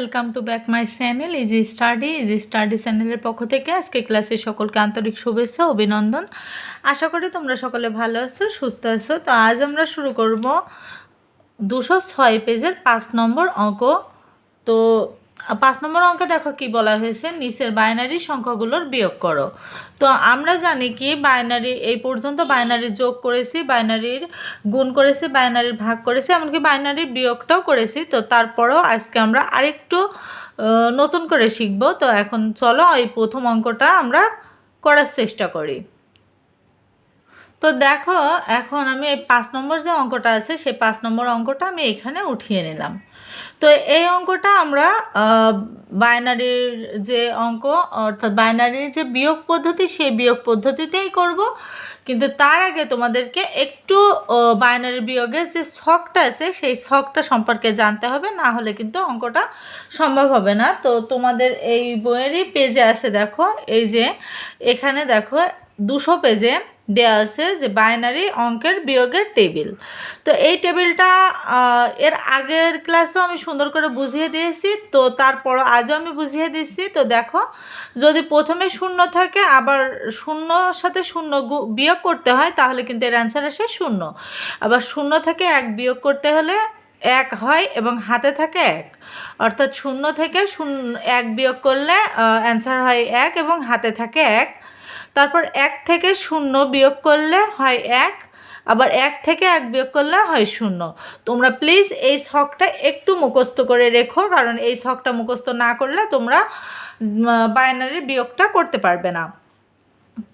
Welcome to back my channel easy study easy study চ্যানেলের পক্ষ থেকে আজকে ক্লাসে সকলকে আন্তরিক শুভেচ্ছা, অভিনন্দন। আশা করি তোমরা সকলে ভালো আছো, সুস্থ আছো। তো আজ আমরা শুরু করব দুশো ছয় পেজের পাঁচ নম্বর অঙ্ক। তো পাঁচ নম্বর অঙ্কে দেখো কি বলা হয়েছে, নিচের বাইনারি সংখ্যাগুলোর বিয়োগ করো। তো আমরা জানি কি বাইনারি এই পর্যন্ত বাইনারি যোগ করেছি বাইনারির গুণ করেছি বাইনারির ভাগ করেছি, এমনকি বাইনারির বিয়োগটাও করেছি। তো তারপরেও আজকে আমরা আরেকটু নতুন করে শিখব। তো এখন চলো এই প্রথম অঙ্কটা আমরা করার চেষ্টা করি। তো দেখো, এখন আমি এই পাঁচ নম্বর যে অঙ্কটা আছে, সেই পাঁচ নম্বর অঙ্কটা আমি এখানে উঠিয়ে নিলাম। তো এই অঙ্কটা আমরা বাইনারির যে অঙ্ক, অর্থাৎ বাইনারির যে বিয়োগ পদ্ধতি, সেই বিয়োগ পদ্ধতিতেই করব। কিন্তু তার আগে তোমাদেরকে একটু বাইনারি বিয়োগের যে শখটা আছে, সেই শখটা সম্পর্কে জানতে হবে। না হলে কিন্তু অঙ্কটা সম্ভব হবে না। তো তোমাদের এই বইয়েরই পেজে আছে, দেখো, এই যে, এখানে দেখো, দুশো পেজে দেওয়া আছে যে বাইনারি অঙ্কের বিয়োগের টেবিল তো এই টেবিলটা এর আগের ক্লাসেও আমি সুন্দর করে বুঝিয়ে দিয়েছি, তো তারপর আজও আমি বুঝিয়ে দিয়েছি। তো দেখো, যদি প্রথমে শূন্য থাকে, আবার শূন্য সাথে শূন্য বিয়োগ করতে হয়, তাহলে কিন্তু এর অ্যান্সার আসে শূন্য। আবার শূন্য থেকে এক বিয়োগ করতে হলে এক হয় এবং হাতে থাকে এক। অর্থাৎ শূন্য থেকে শূন্য, এক বিয়োগ করলে অ্যান্সার হয় এক এবং হাতে থাকে এক। তারপর এক থেকে শূন্য বিয়োগ করলে হয় এক, আবার এক থেকে এক বিয়োগ করলে হয় শূন্য। তোমরা প্লিজ এই ছকটা একটু মুখস্থ করে রেখো, কারণ এই ছকটা মুখস্থ না করলে তোমরা বাইনারি বিয়োগটা করতে পারবে না।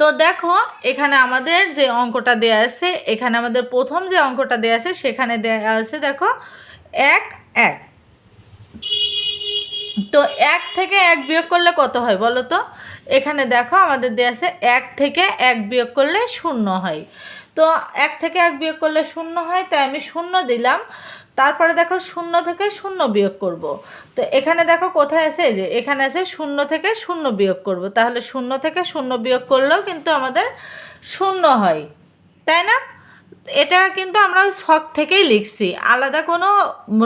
তো দেখো, এখানে আমাদের যে অঙ্কটা দেয়া আছে, এখানে আমাদের প্রথম যে অঙ্কটা দেয়া আছে, সেখানে দেয়া আছে দেখো, এক এক। তো এক থেকে এক বিয়োগ করলে কত হয় বলো তো? এখানে দেখো আমাদের দেয়া আছে এক থেকে এক বিয়োগ করলে শূন্য হয়। তো এক থেকে এক বিয়োগ করলে শূন্য হয়, তাই আমি শূন্য দিলাম। তারপরে দেখো শূন্য থেকে শূন্য বিয়োগ করব। তো এখানে দেখো কোথায় আছে? যে এখানে আছে শূন্য থেকে শূন্য বিয়োগ করব। তাহলে শূন্য থেকে শূন্য বিয়োগ করলেও কিন্তু আমাদের শূন্য হয়। তাই না? এটা কিন্তু আমরা ওই ছক থেকেই লিখছি। আলাদা কোনো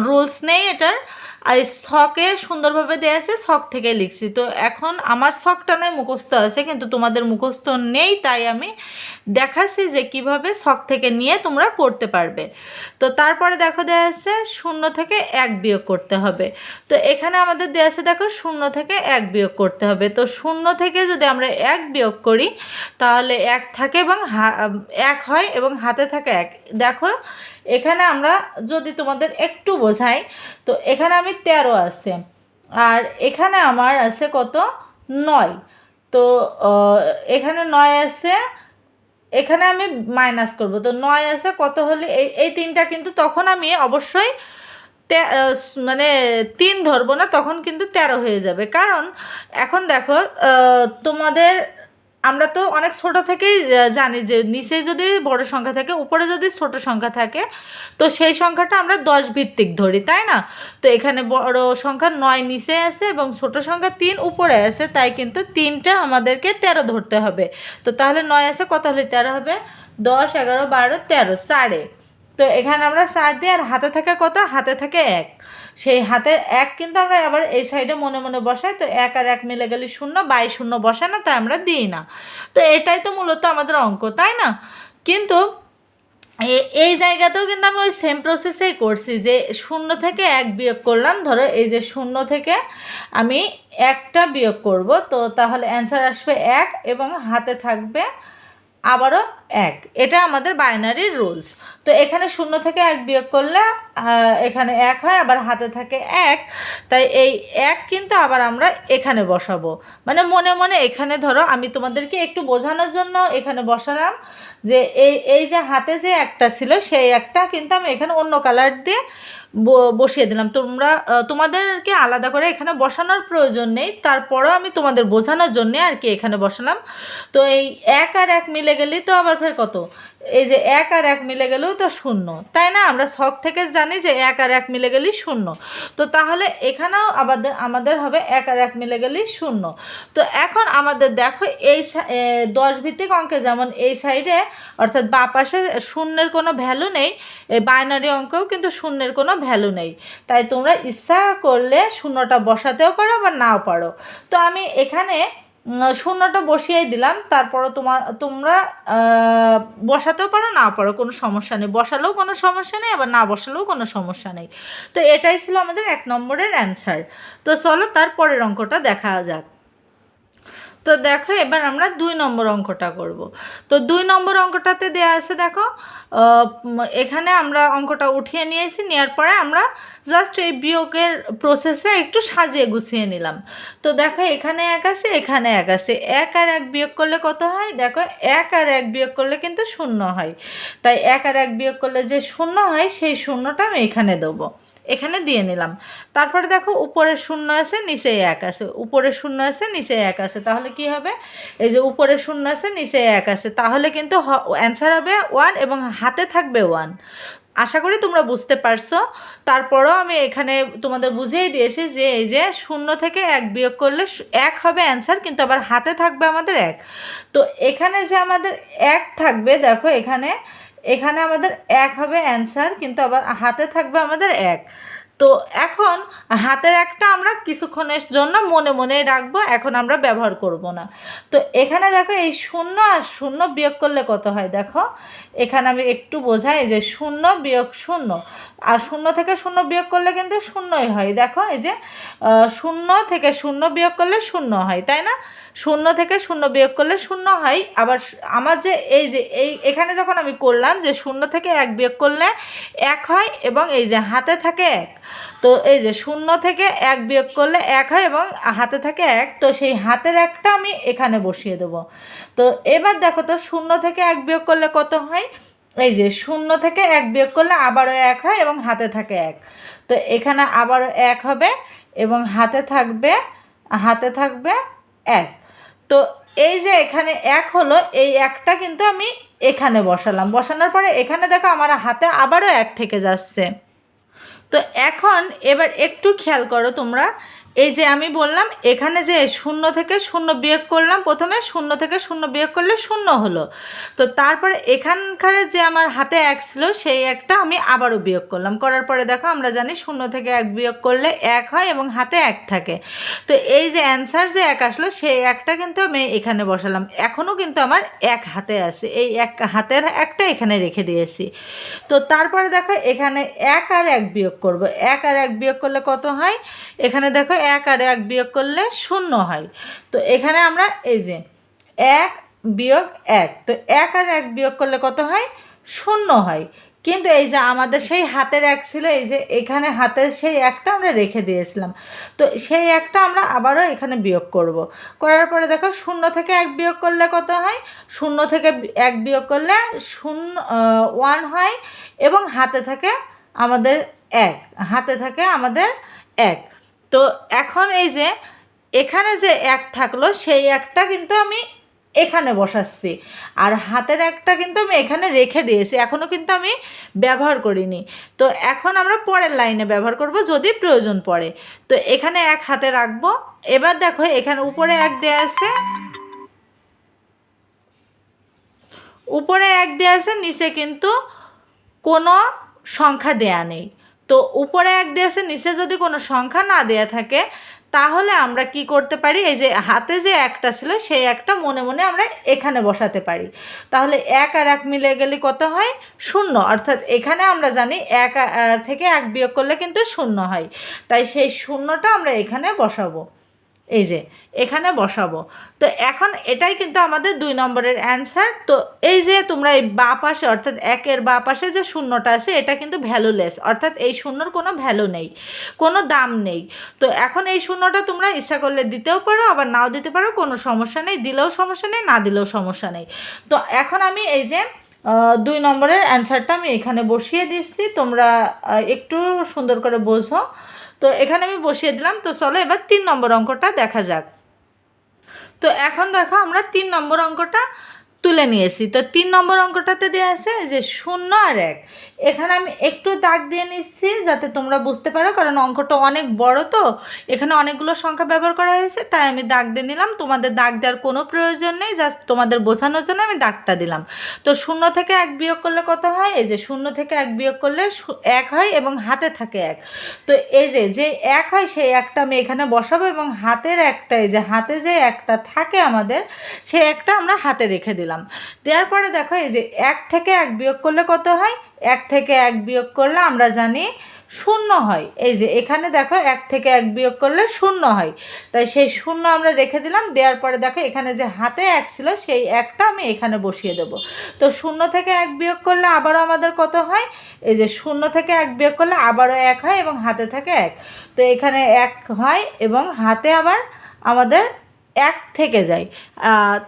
রুলস নেই এটার। আর ছকে সুন্দরভাবে দেওয়া আছে ছক থেকে লিখছি। তো এখন আমার ছকটা নয়, মুখস্থ আছে, কিন্তু তোমাদের মুখস্থ নেই, তাই আমি দেখাচ্ছি যে কীভাবে ছক থেকে নিয়ে তোমরা করতে পারবে। তো তারপরে দেখো দেওয়া আছে, শূন্য থেকে এক বিয়োগ করতে হবে। তো এখানে আমাদের দেওয়া আছে, দেখো, শূন্য থেকে এক বিয়োগ করতে হবে। তো শূন্য থেকে যদি আমরা এক বিয়োগ করি, তাহলে এক থাকে এবং এক হয় এবং হাতে থাকে এক। দেখো, এখানে আমরা যদি তোমাদের একটু বোঝাই, তো এখানে আমি তেরো আছে, আর এখানে আমার আছে কত? নয়। তো এখানে নয় আছে, এখানে আমি মাইনাস করব। তো নয় আছে কত হলে এই এই তিনটা কিন্তু তখন আমি অবশ্যই মানে তিন ধরবো না, তখন কিন্তু তেরো হয়ে যাবে। কারণ, এখন দেখো তোমাদের আমরা তো অনেক ছোট থেকেই জানি যে নিচে যদি বড় সংখ্যা থাকে, উপরে যদি ছোট সংখ্যা থাকে, তো সেই সংখ্যাটা আমরা দশ ভিত্তিক ধরি, তাই না? তো এখানে বড় সংখ্যা নয় নিচে আছে এবং ছোট সংখ্যা তিন উপরে আছে, তাই কিন্তু তিনটা আমাদেরকে তেরো ধরতে হবে। তো তাহলে নয় আছে, কত হলে তেরো হবে? দশ, এগারো, বারো, তেরো, চারে। তো এখানে আমরা চার দিই আর হাতে থাকে কত? হাতে থাকে এক। সেই হাতের এক কিন্তু আমরা আবার এই সাইডে মনে মনে বসাই, তো এক আর এক মিলে গেলে শূন্য, বাই শূন্য বসায় না, তাই আমরা দিই না। তো এটাই তো মূলত আমাদের অঙ্ক, তাই না? কিন্তু এই জায়গাতেও কিন্তু আমি ওই সেম প্রসেসেই করছি যে শূন্য থেকে এক বিয়োগ করলাম, ধরো এই যে শূন্য থেকে আমি একটা বিয়োগ করব, তো তাহলে অ্যান্সার আসবে এক এবং হাতে থাকবে আবারও এক। এটা আমাদের বাইনারির রুলস তো এখানে শূন্য থেকে এক বিয়োগ করলে এখানে এক হয়, আবার হাতে থাকে এক। তাই এই এক কিন্তু আবার আমরা এখানে বসাবো। মানে মনে মনে এখানে ধরো, আমি তোমাদেরকে একটু বোঝানোর জন্য এখানে বসালাম যে এই এই যে হাতে যে একটা ছিল, সেই একটা কিন্তু আমি এখানে অন্য কালার দিয়ে বসিয়ে দিলাম। তোমরা তোমাদেরকে আলাদা করে এখানে বসানোর প্রয়োজন নেই। তারপরেও আমি তোমাদের বোঝানোর জন্যে আর কি এখানে বসালাম। তো এই এক আর এক মিলে গেলেই তো আবার ফের কত? এই যে এক আর এক মিলে গেলেও তো শূন্য। তাই না? আমরা শখ থেকে জানি যে এক আর এক মিলে গেলেই শূন্য। তো তাহলে এখানেও আমাদের আমাদের হবে এক আর এক মিলে গেলেই শূন্য। তো এখন আমাদের দেখো এই দশ ভিত্তিক অঙ্কে যেমন এই সাইডে, অর্থাৎ বা পাশে শূন্যের কোনো ভ্যালু নেই এই বাইনারি অঙ্কেও কিন্তু শূন্যের কোনো ভ্যালু নেই। তাই তোমরা ইচ্ছা করলে শূন্যটা বসাতেও পারো বা নাও পারো। তো আমি এখানে শূন্যটা বসিয়েই দিলাম, তারপরও তোমার তোমরা বসাতেও পারো, না পারো, কোনো সমস্যা নেই। বসালেও কোনো সমস্যা নেই, আবার না বসালেও কোনো সমস্যা নেই। তো এটাই ছিল আমাদের এক নম্বরের অ্যান্সার তো চলো তার পরের অঙ্কটা দেখা যাক। তো দেখো, এবার আমরা দুই নম্বর অঙ্কটা করব। তো দুই নম্বর অঙ্কটাতে দেয়া আছে দেখো এখানে আমরা অঙ্কটা উঠিয়ে নিয়েছি নেওয়ার পরে আমরা জাস্ট এই বিয়োগের প্রসেসে একটু সাজিয়ে গুছিয়ে নিলাম। তো দেখো, এখানে এক আছে, এখানে এক আছে। এক আর এক বিয়োগ করলে কত হয়? দেখো, এক আর এক বিয়োগ করলে কিন্তু শূন্য হয়। তাই এক আর এক বিয়োগ করলে যে শূন্য হয়, সেই শূন্যটা আমি এখানে দেবো। এখানে দিয়ে নিলাম। তারপরে দেখো উপরে শূন্য আছে, নিচে এক আছে। উপরে শূন্য আছে, নিচে এক আছে। তাহলে কি হবে? এই যে উপরে শূন্য আছে, নিচে এক আছে। তাহলে কিন্তু অ্যান্সার হবে ওয়ান এবং হাতে থাকবে ওয়ান আশা করি তোমরা বুঝতে পারছ। তারপরও আমি এখানে তোমাদের বুঝিয়ে দিয়েছি যে, এই যে শূন্য থেকে এক বিয়োগ করলে এক হবে অ্যান্সার কিন্তু আবার হাতে থাকবে আমাদের এক। তো এখানে যে আমাদের এক থাকবে, দেখো এখানে এখানে আমাদের এক হবে অ্যান্সার কিন্তু আবার হাতে থাকবে আমাদের এক। তো এখন হাতের একটা আমরা কিছুক্ষণের জন্য মনে মনে রাখব, এখন আমরা ব্যবহার করব না। তো এখানে দেখো এই শূন্য আর শূন্য বিয়োগ করলে কত হয় দেখো? এখানে আমি একটু বোঝাই যে শূন্য বিয়োগ শূন্য। আর শূন্য থেকে শূন্য বিয়োগ করলে কিন্তু শূন্যই হয়। দেখো এই যে শূন্য থেকে শূন্য বিয়োগ করলে শূন্য হয়, তাই না? শূন্য থেকে শূন্য বিয়োগ করলে শূন্য হয়। আবার আমার যে এই যে এই, এখানে যখন আমি করলাম যে শূন্য থেকে এক বিয়োগ করলে এক হয় এবং এই যে হাতে থাকে এক, তো এই যে শূন্য থেকে এক বিয়োগ করলে এক হয় এবং হাতে থাকে এক, তো সেই হাতের একটা আমি এখানে বসিয়ে দেবো। তো এবার দেখো তো শূন্য থেকে এক বিয়োগ করলে কত হয়? এই যে শূন্য থেকে এক বিয়োগ করলে আবারও এক হয় এবং হাতে থাকে এক। তো এখানে আবারও এক হবে এবং হাতে থাকবে হাতে থাকবে এক। তো এই যে এখানে এক হলো, এই একটা কিন্তু আমি এখানে বসালাম। বসানোর পরে এখানে দেখো আমার হাতে আবারও এক থেকে যাচ্ছে। তো এখন এবার একটু খেয়াল করো তোমরা এই যে আমি বললাম, এখানে যে শূন্য থেকে শূন্য বিয়োগ করলাম, প্রথমে শূন্য থেকে শূন্য বিয়োগ করলে শূন্য হলো। তো তারপরে এখানকার যে আমার হাতে এক ছিল, সেই একটা আমি আবারও বিয়োগ করলাম। করার পরে দেখো, আমরা জানি শূন্য থেকে এক বিয়োগ করলে এক হয় এবং হাতে এক থাকে। তো এই যে অ্যান্সার যে এক আসলো, সেই একটা কিন্তু আমি এখানে বসালাম। এখনও কিন্তু আমার এক হাতে আছে। এই এক হাতের একটা এখানে রেখে দিয়েছি। তো তারপরে দেখো, এখানে এক আর এক বিয়োগ করব। এক আর এক বিয়োগ করলে কত হয়? এখানে দেখো এক আর এক বিয়োগ করলে শূন্য হয়। তো এখানে আমরা এই যে এক বিয়োগ এক, তো এক আর এক বিয়োগ করলে কত হয়? শূন্য হয়। কিন্তু এই যে আমাদের সেই হাতের এক ছিল, এই যে এখানে হাতের সেই একটা আমরা রেখে দিয়েছিলাম। তো সেই একটা আমরা আবারও এখানে বিয়োগ করব। করার পরে দেখো শূন্য থেকে এক বিয়োগ করলে কত হয়? শূন্য থেকে এক বিয়োগ করলে শূন্য ওয়ান হয় এবং হাতে থাকে আমাদের এক, হাতে থাকে আমাদের এক। তো এখন এই যে এখানে যে এক থাকল, সেই একটা কিন্তু আমি এখানে বসাচ্ছি। আর হাতের একটা কিন্তু আমি এখানে রেখে দিয়েছি এখনও কিন্তু আমি ব্যবহার করিনি। তো এখন আমরা পরের লাইনে ব্যবহার করব যদি প্রয়োজন পড়ে। তো এখানে এক হাতে রাখব, এবার দেখো এখানে উপরে এক দেয়া আছে, উপরে এক দেয়া আছে, নিচে কিন্তু কোনো সংখ্যা দেয়া নেই। তো উপরে এক দেশে নিচে যদি কোনো সংখ্যা না দেয়া থাকে, তাহলে আমরা কি করতে পারি? এই যে হাতে যে একটা ছিল, সেই একটা মনে মনে আমরা এখানে বসাতে পারি। তাহলে এক আর এক মিলে গেলে কত হয়? শূন্য। অর্থাৎ এখানে আমরা জানি এক থেকে এক বিয়োগ করলে কিন্তু শূন্য হয়। তাই সেই শূন্যটা আমরা এখানে বসাবো। এই যে, এখানে বসাবো। তো এখন এটাই কিন্তু আমাদের দুই নম্বরের অ্যান্সার তো এই যে তোমরা এই বা পাশে, অর্থাৎ একের বা পাশে যে শূন্যটা আছে, এটা কিন্তু ভ্যালুলেস অর্থাৎ এই শূন্যর কোনো ভ্যালু নেই, কোনো দাম নেই। তো এখন এই শূন্যটা তোমরা ইচ্ছা করলে দিতেও পারো, আবার নাও দিতে পারো, কোনো সমস্যা নেই, দিলেও সমস্যা নেই, না দিলেও সমস্যা নেই। তো এখন আমি এই যে দুই নম্বরের অ্যান্সারটা আমি এখানে বসিয়ে দিচ্ছি। তোমরা একটু সুন্দর করে বোঝো। তো এখানে আমি বসিয়ে দিলাম। তো চলো এবার তিন নম্বর অঙ্কটা দেখা যাক। তো এখন দেখো আমরা তিন নম্বর অঙ্কটা তুলে নিয়েছি। তো তিন নম্বর অঙ্কটাতে দেওয়া আছে যে শূন্য আর এক। এখানে আমি একটু দাগ দিয়ে নিচ্ছি যাতে তোমরা বুঝতে পারো, কারণ অঙ্কটা অনেক বড় তো। এখানে অনেকগুলো সংখ্যা ব্যবহার করা হয়েছে, তাই আমি দাগ দিয়ে নিলাম। তোমাদের দাগ দেওয়ার কোনো প্রয়োজন নেই, জাস্ট তোমাদের বোঝানোর জন্য আমি দাগটা দিলাম। তো শূন্য থেকে এক বিয়োগ করলে কত হয়? এই যে শূন্য থেকে এক বিয়োগ করলে এক হয় এবং হাতে থাকে এক। তো এই যে যে এক হয় সেই একটা আমি এখানে বসাবো এবং হাতের একটা এই যে, হাতে যে একটা থাকে আমাদের, সেই একটা আমরা হাতে রেখে দিলাম। দেওয়ার পরে দেখো এই যে এক থেকে এক বিয়োগ করলে কত হয়? এক থেকে এক বিয়োগ করলে আমরা জানি শূন্য হয়। এই যে এখানে দেখো এক থেকে এক বিয়োগ করলে শূন্য হয়। তাই সেই শূন্য আমরা রেখে দিলাম। দেওয়ার পরে দেখো এখানে যে হাতে এক ছিল, সেই একটা আমি এখানে বসিয়ে দেবো। তো শূন্য থেকে এক বিয়োগ করলে আবারও আমাদের কত হয়? এই যে শূন্য থেকে এক বিয়োগ করলে আবারও এক হয় এবং হাতে থাকে এক। তো এখানে এক হয় এবং হাতে আবার আমাদের এক থেকে যায়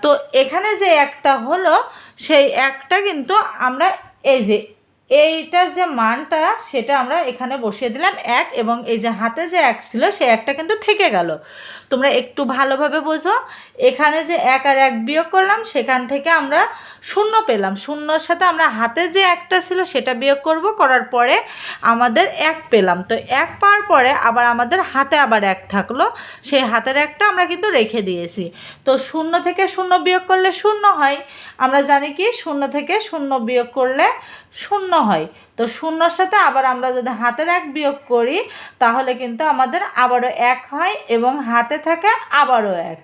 তো এখানে যে একটা হলো সেই একটা কিন্তু আমরা এই যে এইটার যে মানটা, সেটা আমরা এখানে বসিয়ে দিলাম এক এবং এই যে হাতে যে এক ছিল, সে একটা কিন্তু থেকে গেল। তোমরা একটু ভালোভাবে বোঝো। এখানে যে এক আর এক বিয়োগ করলাম, সেখান থেকে আমরা শূন্য পেলাম। শূন্যর সাথে আমরা হাতে যে একটা ছিল, সেটা বিয়োগ করব। করার পরে আমাদের এক পেলাম। তো এক পাওয়ার পরে আবার আমাদের হাতে আবার এক থাকল। সেই হাতের একটা আমরা কিন্তু রেখে দিয়েছি। তো শূন্য থেকে শূন্য বিয়োগ করলে শূন্য হয়। আমরা জানি কি? শূন্য থেকে শূন্য বিয়োগ করলে শূন্য হয়। তো শূন্যর সাথে আবার আমরা যদি হাতের এক বিয়োগ করি, তাহলে কিন্তু আমাদের আবারও এক হয় এবং হাতে থাকে আবারও এক।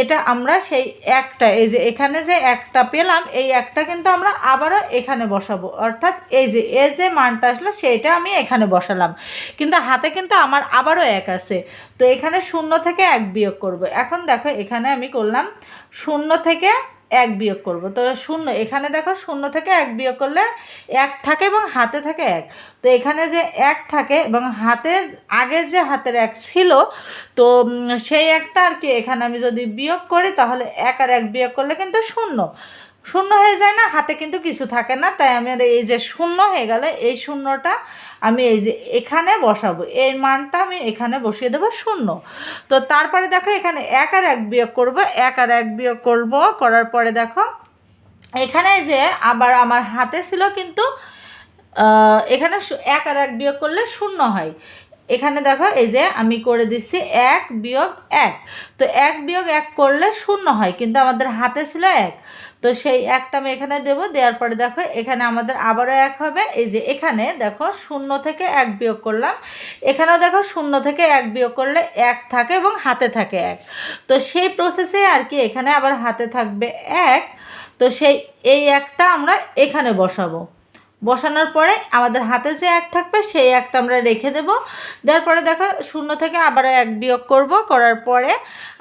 এটা আমরা সেই একটা, এই যে এখানে যে একটা পেলাম, এই একটা কিন্তু আমরা আবারও এখানে বসাবো। অর্থাৎ এই যে এ যে মানটা আসলো, সেইটা আমি এখানে বসালাম। কিন্তু হাতে কিন্তু আমার আবারও এক আছে। তো এখানে শূন্য থেকে এক বিয়োগ করব। এখন দেখো, এখানে আমি করলাম শূন্য থেকে এক বিয়োগ করব। তো শূন্য, এখানে দেখো শূন্য থেকে এক বিয়োগ করলে এক থাকে এবং হাতে থাকে এক। তো এখানে যে এক থাকে এবং হাতের আগের যে হাতের এক ছিল, তো সেই একটা আর কি এখানে আমি যদি বিয়োগ করি তাহলে এক আর এক বিয়োগ করলে কিন্তু শূন্য। শূন্য হয়ে যায় না, হাতে কিন্তু কিছু থাকে না। তাই আমি এই যে শূন্য হয়ে গেলে, এই শূন্যটা আমি এই যে এখানে বসাবো। এই মানটা আমি এখানে বসিয়ে দেবো শূন্য। তো তারপরে দেখো এখানে এক আর এক বিয়োগ করব, এক আর এক বিয়োগ করব, করার পরে দেখো এখানে যে আবার আমার হাতে ছিল কিন্তু এখানে এক আর এক বিয়োগ করলে শূন্য হয়। এখানে দেখো, এই যে আমি করে দিচ্ছি এক বিয়োগ এক। তো এক বিয়োগ এক করলে শূন্য হয়, কিন্তু আমাদের হাতে ছিল এক। তো সেই একটা আমি এখানে দেব, দেওয়ার পরে দেখো, এখানে আমাদের আবারও এক হবে। এই যে এখানে দেখো, শূন্য থেকে এক বিয়োগ করলাম। এখানেও দেখো, শূন্য থেকে এক বিয়োগ করলে এক থাকে এবং হাতে থাকে এক। তো সেই প্রসেসে আর কি, এখানে আবার হাতে থাকবে এক। তো সেই, এই একটা আমরা এখানে বসাবো। বসানোর পরে আমাদের হাতে যে এক থাকবে, সেই একটা আমরা রেখে দেব। দেওয়ার পরে দেখো, শূন্য থেকে আবার এক বিয়োগ করব। করার পরে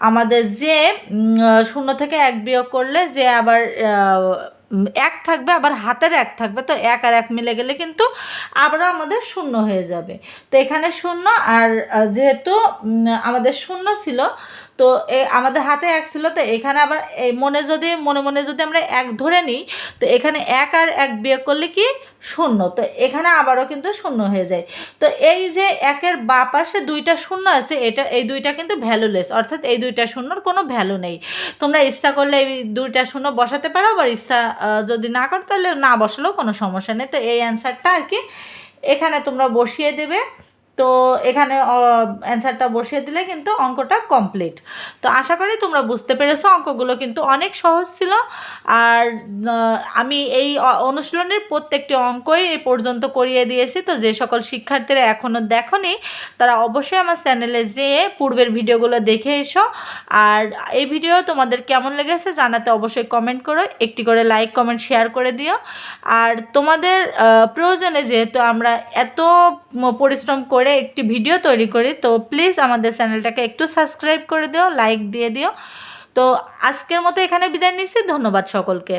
আমাদের যে শূন্য থেকে এক বিয়োগ করলে যে আবার এক থাকবে, আবার হাতের এক থাকবে। তো এক আর এক মিলে গেলে কিন্তু আবারও আমাদের শূন্য হয়ে যাবে। তো এখানে শূন্য, আর যেহেতু আমাদের শূন্য ছিল তো এ, আমাদের হাতে এক ছিল, তো এখানে আবার এই মনে যদি, মনে মনে যদি আমরা এক ধরে নিই, তো এখানে এক আর এক বিয়োগ করলে কি? শূন্য। তো এখানে আবারও কিন্তু শূন্য হয়ে যায়। তো এই যে একের বা পাশে দুইটা শূন্য আছে, এটা, এই দুইটা কিন্তু ভ্যালুলেস অর্থাৎ এই দুইটা শূন্যর কোনো ভ্যালু নেই। তোমরা ইচ্ছা করলে এই দুইটা শূন্য বসাতে পারো, আবার ইচ্ছা যদি না করো, তাহলে না বসালেও কোনো সমস্যা নেই। তো এই অ্যান্সারটা আর কি, এখানে তোমরা বসিয়ে দেবে। তো এখানে অ্যান্সারটা বসিয়ে দিলে কিন্তু অঙ্কটা কমপ্লিট তো আশা করি তোমরা বুঝতে পেরেছ, অঙ্কগুলো কিন্তু অনেক সহজ ছিল। আর আমি এই অনুশীলনের প্রত্যেকটি অঙ্কই এ পর্যন্ত করিয়ে দিয়েছি। তো যে সকল শিক্ষার্থীরা এখনও দেখনি, তারা অবশ্যই আমার চ্যানেলে যেয়ে পূর্বের ভিডিওগুলো দেখে এসো। আর এই ভিডিও তোমাদের কেমন লেগেছে জানাতে অবশ্যই কমেন্ট করো। একটি করে লাইক কমেন্ট শেয়ার করে দিও। আর তোমাদের প্রয়োজনে যেহেতু আমরা এত পরিশ্রম করে একটি ভিডিও তৈরি করি। তো প্লিজ আমাদের চ্যানেলটাকে একটু সাবস্ক্রাইব করে দিও লাইক দিয়ে দিও। তো আজকের মতো এখানে বিদায় নিচ্ছি। ধন্যবাদ সকলকে।